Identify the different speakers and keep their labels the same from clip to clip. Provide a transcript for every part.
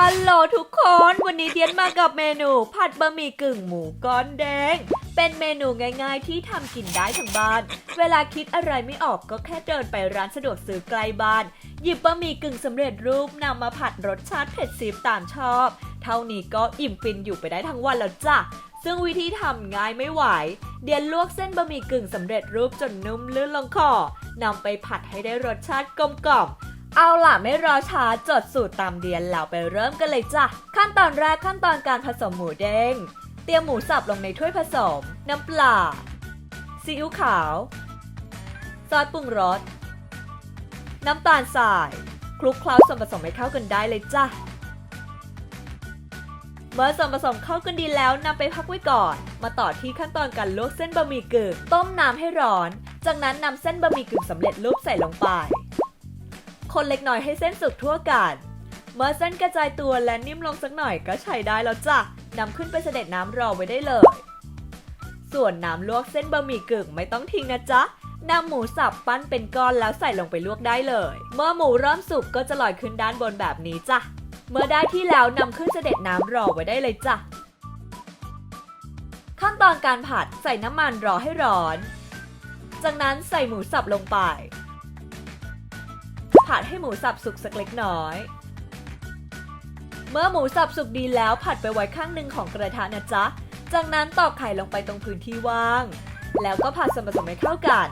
Speaker 1: ฮัลโหลทุกคน วันนี้เดียนมากับเมนูผัดบะหมี่กึ่งหมูก้อนแดง เป็นเมนูง่ายๆที่ทำกินได้ทั้งบ้าน เวลาคิดอะไรไม่ออกก็แค่เดินไปร้านสะดวกซื้อใกล้บ้าน หยิบบะหมี่กึ่งสำเร็จรูปนำมาผัดรสชาติเผ็ดซีดตามชอบ เท่านี้ก็อิ่มฟินอยู่ไปได้ทั้งวันแล้วจ้ะ ซึ่งวิธีทำง่ายไม่ไหว เดียนลวกเส้นบะหมี่กึ่งสำเร็จรูปจนนุ่มลื่นลงคอนำไปผัดให้ได้รสชาติกลมกล่อม เอาล่ะไม่รอช้าจดสูตรตามเดียนแล้วไปเริ่มกันเลยจ้ะ ขั้นตอนแรกขั้นตอนการผสมหมูเด้ง เตรียมหมูสับลงในถ้วยผสม น้ำปลาซีอิ๊วขาว ซอสปรุงรส น้ำตาลทราย คลุกเคล้าส่วนผสมให้เข้ากันได้เลยจ้ะ เมื่อส่วนผสมเข้ากันดีแล้วนำไปพักไว้ก่อน มาต่อที่ขั้นตอนการลวกเส้นบะหมี่กึ่งต้มน้ำให้ร้อน จากนั้นนำเส้นบะหมี่กึ่งสำเร็จรูปใส่ลงไป คนเล็กน้อยให้เส้นสุกทั่วกันเมื่อเส้นกระจายตัวและนิ่มลงสักหน่อยก็ใช้ได้แล้วจ้ะนำขึ้นไปเสด็จน้ำรอไว้ได้เลย ส่วนน้ำลวกเส้นบะหมี่กึ่งไม่ต้องทิ้งนะจ๊ะนำหมูสับปั้นเป็นก้อนแล้วใส่ลงไปลวกได้เลย เมื่อหมูเริ่มสุกก็จะลอยขึ้นด้านบนแบบนี้จ้ะ เมื่อได้ที่แล้วนำขึ้นเสด็จน้ำรอไว้ได้เลยจ้ะ ขั้นตอนการผัดใส่น้ำมันรอให้ร้อน จากนั้นใส่หมูสับลงไป ผัดให้หมูสับสุกสักเล็กน้อย เมื่อหมูสับสุกดีแล้วผัดไปไว้ข้างหนึ่งของกระทะนะจ๊ะ จากนั้นตอกไข่ลงไปตรงพื้นที่ว่าง แล้วก็ผัดส่วนผสมให้เข้ากัน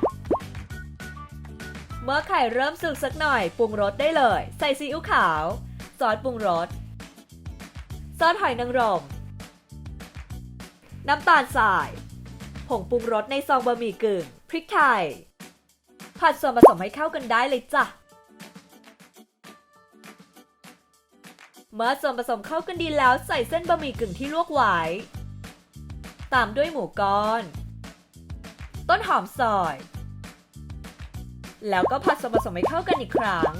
Speaker 1: เมื่อไข่เริ่มสุกสักหน่อยปรุงรสได้เลย ใส่ซีอิ๊วขาว ซอสปรุงรส ซอสหอยนางรม น้ำตาลทราย ผงปรุงรสในซองบะหมี่กึ่ง พริกไทยผัดส่วนผสมให้เข้ากันได้เลยจ้ะ เมื่อส่วนผสมเข้ากันดีแล้วใส่เส้นบะหมี่กึ่งที่ลวกไว้ ตามด้วยหมูก้อน ต้นหอมซอย แล้วก็ผัดส่วนผสมให้เข้ากันอีกครั้ง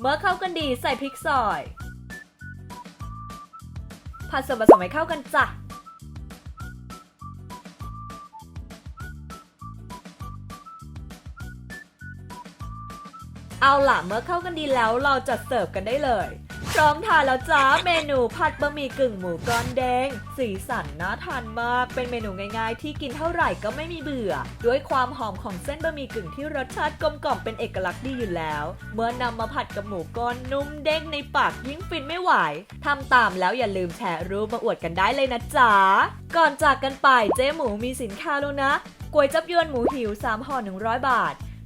Speaker 1: เมื่อเข้ากันดีใส่พริกซอย ผัดส่วนผสมให้เข้ากันจ้ะ เอาล่ะเมื่อเข้ากันดีแล้วเราจะเสิร์ฟกันได้เลย พร้อมทานแล้วจ้าเมนูผัดบะหมี่กึ่งหมูก้อนแดง สีสันน่าทานมาก เป็นเมนูง่ายๆ ที่กินเท่าไหร่ก็ไม่มีเบื่อ ด้วยความหอมของเส้นบะหมี่กึ่งที่รสชาติกลมกล่อมเป็นเอกลักษณ์ดีอยู่แล้ว เมื่อนำมาผัดกับหมูก้อนนุ่มเด้งในปากยิ่งฟินไม่ไหวทำตามแล้วอย่าลืมแชร์รูปมาอวดกันได้เลยนะจ๊ะก่อนจากกันไปเจ๊หมูมีสินค้าแล้วนะก๋วยจับยวนหมูหิว3ห่อ100 บาท